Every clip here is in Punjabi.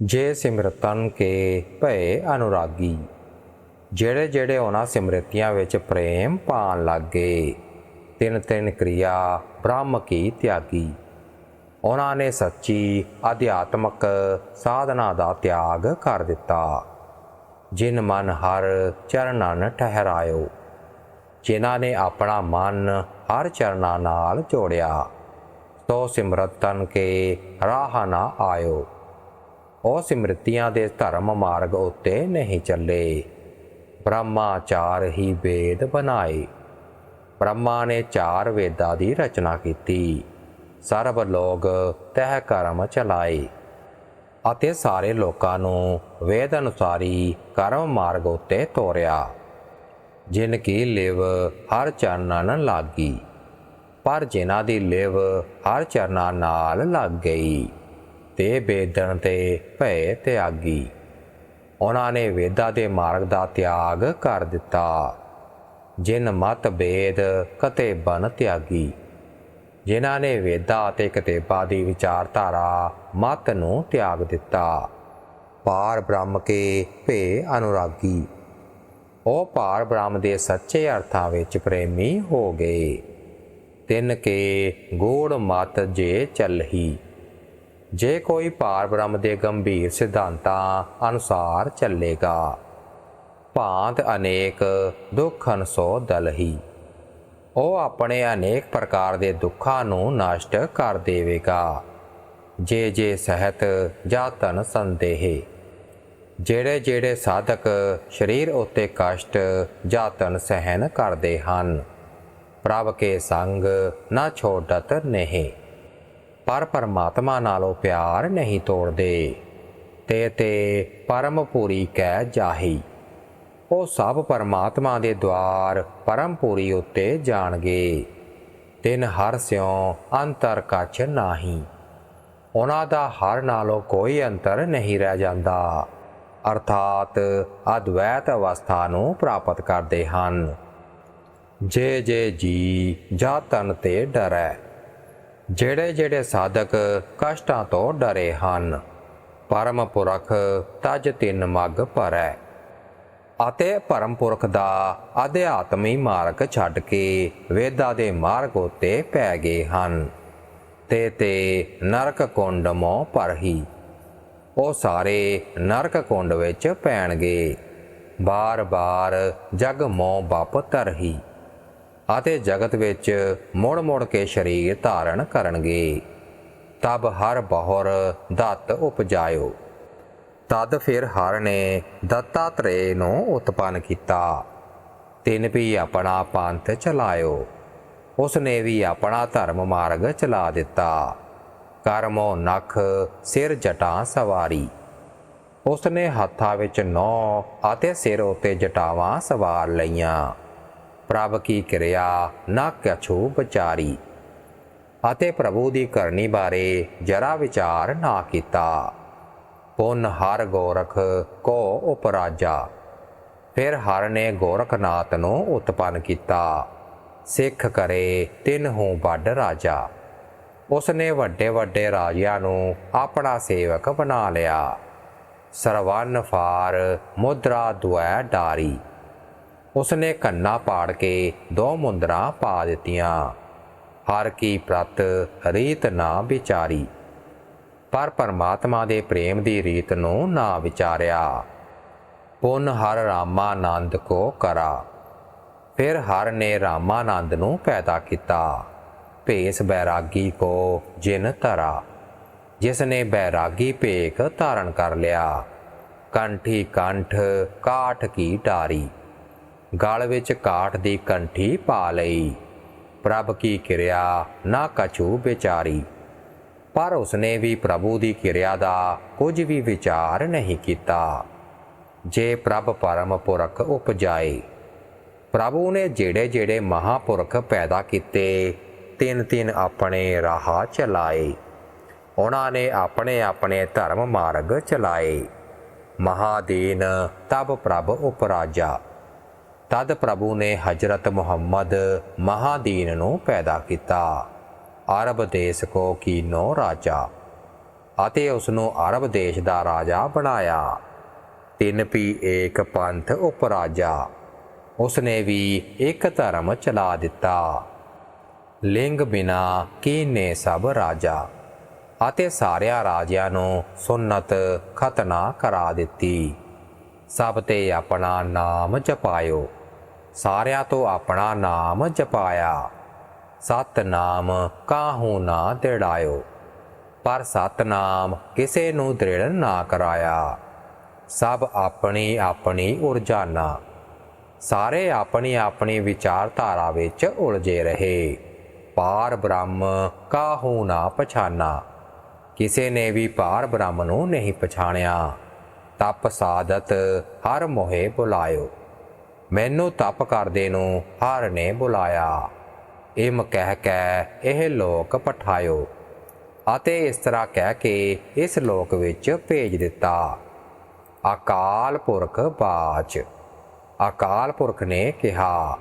ਜੇ ਸਿਮਰਤਨ ਕੇ ਭਏ ਅਨੁਰਾਗੀ, ਜਿਹੜੇ ਜਿਹੜੇ ਉਹਨਾਂ ਸਿਮਰਤੀਆਂ ਵਿੱਚ ਪ੍ਰੇਮ ਪਾਣ ਲੱਗੇ, ਤਿੰਨ ਤਿੰਨ ਕਿਰਿਆ ਬ੍ਰਹਮ ਕੀ ਤਿਆਗੀ। ਉਹਨਾਂ ਨੇ ਸੱਚੀ ਅਧਿਆਤਮਕ ਸਾਧਨਾ ਦਾ ਤਿਆਗ ਕਰ ਦਿੱਤਾ। ਜਿਨ ਮਨ ਹਰ ਚਰਨਨ ਠਹਿਰਾਇਓ, ਜਿਨ੍ਹਾਂ ਨੇ ਆਪਣਾ ਮਨ ਹਰ ਚਰਨਾਂ ਨਾਲ ਜੋੜਿਆ ਤੋ ਸਿਮਰਤਨ ਕੇ ਰਾਹ ਨਾ ਆਇਓ। ਉਹ ਸਿਮਰਤੀਆਂ ਦੇ ਧਰਮ ਮਾਰਗ ਉੱਤੇ ਨਹੀਂ ਚੱਲੇ। ਬ੍ਰਹਮਾਚਾਰ ਹੀ ਵੇਦ ਬਣਾਏ। ਬ੍ਰਹਮਾ ਨੇ ਚਾਰ ਵੇਦਾਂ ਦੀ ਰਚਨਾ ਕੀਤੀ। ਸਰਬ ਲੋਕ ਤਹਿ ਕਰਮ ਚਲਾਏ। ਅਤੇ ਸਾਰੇ ਲੋਕਾਂ ਨੂੰ ਵੇਦ ਅਨੁਸਾਰੀ ਕਰਮ ਮਾਰਗ ਉੱਤੇ ਤੋਰਿਆ, ਜਿਨ ਕੀ ਲਿਵ ਹਰ ਚਰਨਾਂ ਲਾਗੀ। ਪਰ ਜਿਨ੍ਹਾਂ ਦੀ ਲਿਵ ਹਰ ਚਰਨਾਂ ਨਾਲ ਲੱਗ ਗਈ ਤੇ ਬੇਦਣ ਤੇ ਭੈ ਤਿਆਗੀ। ਉਹਨਾਂ ਨੇ ਵੇਦਾਂ ਦੇ ਮਾਰਗ ਦਾ ਤਿਆਗ ਕਰ ਦਿੱਤਾ, ਜਿਨ ਮਤ ਬੇਦ ਕਤੇ ਬਨ ਤਿਆਗੀ। ਜਿਨ੍ਹਾਂ ਨੇ ਵੇਦਾਂ ਅਤੇ ਕਿਤਾਬਾਂ ਦੀ ਵਿਚਾਰਧਾਰਾ ਮਤ ਨੂੰ ਤਿਆਗ ਦਿੱਤਾ, ਪਾਰ ਬ੍ਰਹਮ ਕੇ ਭੇ ਅਨੁਰਾਗੀ। ਉਹ ਪਾਰ ਬ੍ਰਹਮ ਦੇ ਸੱਚੇ ਅਰਥਾਂ ਵਿੱਚ ਪ੍ਰੇਮੀ ਹੋ ਗਏ। ਤਿੰਨ ਕੇ ਗੋੜ ਮਤ ਜੇ ਚੱਲਹੀ। ਜੇ ਕੋਈ ਭਾਰ ਬ੍ਰਹਮ ਦੇ ਗੰਭੀਰ ਸਿਧਾਂਤਾਂ ਅਨੁਸਾਰ ਚੱਲੇਗਾ, ਭਾਂਤ ਅਨੇਕ ਦੁੱਖਨ ਸੋ ਦਲਹੀ ਉਹ ਆਪਣੇ ਅਨੇਕ ਪ੍ਰਕਾਰ ਦੇ ਦੁੱਖਾਂ ਨੂੰ ਨਸ਼ਟ ਕਰ ਦੇਵੇਗਾ। ਜੇ ਜੇ ਸਹਿਤ ਜਾਤਨ ਸੰਦੇਹੇ, ਜਿਹੜੇ ਜਿਹੜੇ ਸਾਧਕ ਸਰੀਰ ਉੱਤੇ ਕਸ਼ਟ ਜਾਤਨ ਸਹਿਨ ਕਰਦੇ ਹਨ, ਪ੍ਰਭ ਕੇ ਸੰਗ ਨਾ ਛੋੜਤ ਨਹੀਂ। ਪਰ ਪਰਮਾਤਮਾ ਨਾਲੋਂ ਪਿਆਰ ਨਹੀਂ ਤੋੜਦੇ ਤੇ ਤੇ ਪਰਮ ਪੂਰੀ ਕਹਿ ਜਾਹੀ। ਉਹ ਸਭ ਪਰਮਾਤਮਾ ਦੇ ਦਵਾਰ ਪਰਮ ਪੂਰੀ ਉੱਤੇ ਜਾਣਗੇ। ਤਿਨ ਹਰ ਸਿਉ ਅੰਤਰ ਕਛ ਨਾਹੀ। ਉਹਨਾਂ ਦਾ ਹਰ ਨਾਲੋਂ ਕੋਈ ਅੰਤਰ ਨਹੀਂ ਰਹਿ ਜਾਂਦਾ। ਅਰਥਾਤ ਅਦਵੈਤ ਅਵਸਥਾ ਨੂੰ ਪ੍ਰਾਪਤ ਕਰਦੇ ਹਨ। ਜੇ ਜੇ ਜੀ ਜਾਂ ਤਨ ਤੇ ਡਰੈ। ਜਿਹੜੇ ਜਿਹੜੇ ਸਾਧਕ ਕਸ਼ਟਾਂ ਤੋਂ ਡਰੇ ਹਨ, ਪਰਮ ਪੁਰਖ ਤਜ ਤਿੰਨ ਮਗ ਭਰੈ ਅਤੇ ਪਰਮ ਪੁਰਖ ਦਾ ਅਧਿਆਤਮੀ ਮਾਰਗ ਛੱਡ ਕੇ ਵੇਦਾਂ ਦੇ ਮਾਰਗ ਉਤੇ ਪੈ ਗਏ ਹਨ, ਤੇ ਤੇ ਨਰਕ ਕੁੰਡ ਮੋ ਪਰਹੀ ਉਹ ਸਾਰੇ ਨਰਕ ਕੁੰਡ ਵਿੱਚ ਪੈਣਗੇ। ਬਾਰ-ਬਾਰ ਜਗ ਮੋ ਬਪ ਤਰਹੀ ਅਤੇ ਜਗਤ ਵਿੱਚ ਮੁੜ-ਮੁੜ ਕੇ ਸਰੀਰ ਧਾਰਨ ਕਰਨਗੇ। ਤਬ ਹਰ ਬਹੁਰ ਦਤ ਉਪਜਾਇਓ। ਤਦ ਫਿਰ ਹਰ ਨੇ ਦੱਤਾਤਰੇ ਨੂੰ ਉਤਪੰਨ ਕੀਤਾ। ਤਿੰਨ ਵੀ ਆਪਣਾ ਪੰਥ ਚਲਾਇਓ। ਉਸ ਨੇ ਵੀ ਆਪਣਾ ਧਰਮ ਮਾਰਗ ਚਲਾ ਦਿੱਤਾ। ਕਰਮੋ ਨਖ ਸਿਰ ਜਟਾਂ ਸਵਾਰੀ। ਉਸ ਨੇ ਹੱਥਾਂ ਵਿੱਚ ਨੌ ਅਤੇ ਸਿਰ ਉਤੇ ਜਟਾਵਾਂ ਸਵਾਰ ਲਈਆਂ। ਪ੍ਰਭ ਕੀ ਕਿਰਿਆ? ਨਾ ਕਿਛੂ ਵਿਚਾਰੀ। ਅਤੇ ਪ੍ਰਭੂ ਦੀ ਕਰਨੀ ਬਾਰੇ ਜਰਾ ਵਿਚਾਰ ਨਾ ਕੀਤਾ। ਪੁਨ ਹਰ ਗੋਰਖ ਕੋ ਉਪਰਾਜਾ। ਫਿਰ ਹਰ ਨੇ ਗੋਰਖਨਾਥ ਨੂੰ ਉਤਪੰਨ ਕੀਤਾ। ਸਿੱਖ ਕਰੇ ਤਿੰਨ ਤਿਨਹੂ ਵੱਡ ਰਾਜਾ। ਉਸ ਨੇ ਵੱਡੇ ਵੱਡੇ ਰਾਜਿਆਂ ਨੂੰ ਆਪਣਾ ਸੇਵਕ ਬਣਾ ਲਿਆ। ਸਰਵਨ ਫਾਰ ਮੁਦਰਾ ਦੁਐ ਡਾਰੀ। ਉਸਨੇ ਕੰਨਾ ਪਾੜ ਕੇ ਦੋ ਮੁੰਦਰਾ ਪਾ ਦਿੱਤੀਆਂ। ਹਰ ਕੀ ਪ੍ਰਤ ਰੀਤ ਨਾ ਵਿਚਾਰੀ। ਪਰ ਪਰਮਾਤਮਾ ਦੇ ਪ੍ਰੇਮ ਦੀ ਰੀਤ ਨੂੰ ਨਾ ਵਿਚਾਰਿਆ। ਪੁਨ ਹਰ ਰਾਮਾਨੰਦ ਕੋ ਕਰਾ। ਫਿਰ ਹਰ ਨੇ ਰਾਮਾਨੰਦ ਨੂੰ ਪੈਦਾ ਕੀਤਾ। ਭੇਸ ਬੈਰਾਗੀ ਕੋ ਜਿਨ ਧਰਾ। ਜਿਸ ਨੇ ਬੈਰਾਗੀ ਭੇਖ ਧਾਰਨ ਕਰ ਲਿਆ। ਕੰਠੀ ਕੰਠ ਕਾਠ ਕੀ ਟਾਰੀ। ਗਲ ਵਿੱਚ ਕਾਠ ਦੀ ਕੰਠੀ ਪਾ ਲਈ। ਪ੍ਰਭ ਕੀ ਕਿਰਿਆ? ਨਾ ਕਛੂ ਵਿਚਾਰੀ। ਪਰ ਉਸਨੇ ਵੀ ਪ੍ਰਭੂ ਦੀ ਕਿਰਿਆ ਦਾ ਕੁਝ ਵੀ ਵਿਚਾਰ ਨਹੀਂ ਕੀਤਾ। ਜੇ ਪ੍ਰਭ ਪਰਮ ਪੁਰਖ ਉਪਜਾਏ, ਪ੍ਰਭੂ ਨੇ ਜਿਹੜੇ ਜਿਹੜੇ ਮਹਾਪੁਰਖ ਪੈਦਾ ਕੀਤੇ ਤਿੰਨ ਤਿੰਨ ਆਪਣੇ ਰਾਹ ਚਲਾਏ। ਉਹਨਾਂ ਨੇ ਆਪਣੇ ਆਪਣੇ ਧਰਮ ਮਾਰਗ ਚਲਾਏ। ਮਹਾਦੀਨ ਤਬ ਪ੍ਰਭ ਉਪਰਾਜਾ। ਤਦ ਪ੍ਰਭੂ ਨੇ ਹਜਰਤ ਮੁਹੰਮਦ ਮਹਾਦੀਨ ਨੂੰ ਪੈਦਾ ਕੀਤਾ। ਅਰਬ ਦੇਸ ਕੋ ਕੀਨੋ ਰਾਜਾ ਅਤੇ ਉਸ ਨੂੰ ਅਰਬ ਦੇਸ਼ ਦਾ ਰਾਜਾ ਬਣਾਇਆ। ਤਿੰਨ ਪੀ ਏਕ ਪੰਥ ਉਪਰਾਜਾ ਉਸ ਨੇ ਵੀ ਇੱਕ ਧਰਮ ਚਲਾ ਦਿੱਤਾ। ਲਿੰਗ ਬਿਨਾ ਕੀਨੇ ਸਭ ਰਾਜਾ ਅਤੇ ਸਾਰਿਆਂ ਰਾਜਿਆਂ ਨੂੰ ਸੁਨਤ ਖਤਨਾ ਕਰਾ ਦਿੱਤੀ। ਸਭ ਤੇ ਆਪਣਾ ਨਾਮ ਜਪਾਇਓ। ਸਾਰਿਆਂ ਤੋਂ ਆਪਣਾ ਨਾਮ ਜਪਾਇਆ। ਸਤ ਨਾਮ ਕਾਹੂ ਨਾ ਦਿੜਾਇਓ, ਪਰ ਸਤ ਨਾਮ ਕਿਸੇ ਨੂੰ ਦ੍ਰਿੜ ਨਾ ਕਰਾਇਆ। ਸਭ ਆਪਣੀ ਆਪਣੀ ਉਰਜਾਨਾ, ਸਾਰੇ ਆਪਣੀ ਆਪਣੀ ਵਿਚਾਰਧਾਰਾ ਵਿੱਚ ਉਲਝੇ ਰਹੇ। ਪਾਰ ਬ੍ਰਹਮ ਕਾਹੂ ਨਾ ਪਛਾਨਾ, ਕਿਸੇ ਨੇ ਵੀ ਪਾਰ ਬ੍ਰਹਮ ਨੂੰ ਨਹੀਂ ਪਛਾਣਿਆ। ਤਪ ਸਾਧਤ ਹਰ ਮੋਹੇ ਬੁਲਾਇਓ। ਮੈਨੂੰ ਤਪ ਕਰਦੇ ਨੂੰ ਹਰ ਨੇ ਬੁਲਾਇਆ। ਇਮ ਕਹਿ ਕੇ ਇਹ ਲੋਕ ਪਠਾਇਓ ਅਤੇ ਇਸ ਤਰ੍ਹਾਂ ਕਹਿ ਕੇ ਇਸ ਲੋਕ ਵਿੱਚ ਭੇਜ ਦਿੱਤਾ। ਅਕਾਲ ਪੁਰਖ ਬਾਚ। ਅਕਾਲ ਪੁਰਖ ਨੇ ਕਿਹਾ,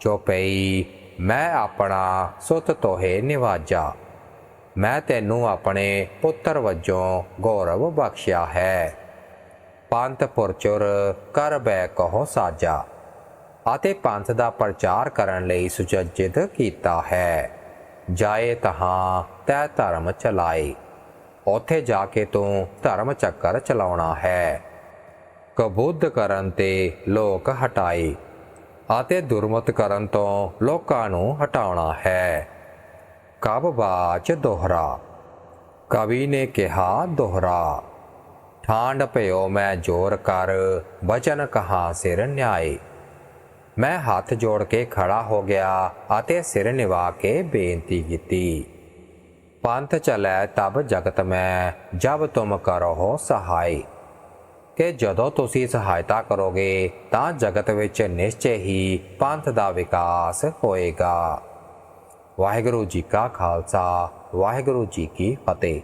ਚੋਪਈ, ਮੈਂ ਆਪਣਾ ਸੁਤ ਤੋਹੇ ਨਿਵਾਜਾ। ਮੈਂ ਤੈਨੂੰ ਆਪਣੇ ਪੁੱਤਰ ਵਜੋਂ ਗੌਰਵ ਬਖਸ਼ਿਆ ਹੈ। ਪੰਥ ਪੁਰਚੁਰ ਕਰ ਬੈ ਕਹੋ ਸਾਜਾ ਅਤੇ ਪੰਥ ਦਾ ਪ੍ਰਚਾਰ ਕਰਨ ਲਈ ਸੁਚੱਜਿਤ ਕੀਤਾ ਹੈ। ਜਾਏ ਤਹਾਂ ਤੈ ਧਰਮ ਚਲਾਏ, ਉਥੇ ਜਾ ਕੇ ਤੂੰ ਧਰਮ ਚੱਕਰ ਚਲਾਉਣਾ ਹੈ। ਕਬੁੱਧ ਕਰਨ ਤੇ ਲੋਕ ਹਟਾਏ ਅਤੇ ਦੁਰਮਤ ਕਰਨ ਤੋਂ ਲੋਕਾਂ ਨੂੰ ਹਟਾਉਣਾ ਹੈ। ਕਬ ਬਾਚ ਦੋਹਰਾ, ਕਵੀ ਨੇ ਕਿਹਾ ਦੋਹਰਾ। ਠਾਂਡ ਭਇਓ, ਮੈਂ ਜੋਰ ਕਰ, ਬਚਨ ਕਹਾ ਸਿਰ ਨਿਆਏ। ਮੈਂ ਹੱਥ ਜੋੜ ਕੇ ਖੜਾ ਹੋ ਗਿਆ ਅਤੇ ਸਿਰ ਨਿਵਾ ਕੇ ਬੇਨਤੀ ਕੀਤੀ। ਪੰਥ ਚਲੈ ਤਬ ਜਗਤ ਮੈਂ, ਜਬ ਤੁਮ ਕਰੋ ਸਹਾਈ ਕਿ ਜਦੋਂ ਤੁਸੀਂ ਸਹਾਇਤਾ ਕਰੋਗੇ, ਤਾਂ ਜਗਤ ਵਿੱਚ ਨਿਸ਼ਚੈ ਹੀ ਪੰਥ ਦਾ ਵਿਕਾਸ ਹੋਏਗਾ। ਵਾਹਿਗੁਰੂ ਜੀ ਕਾ ਖਾਲਸਾ, ਵਾਹਿਗੁਰੂ ਜੀ ਕੀ ਫਤਿਹ।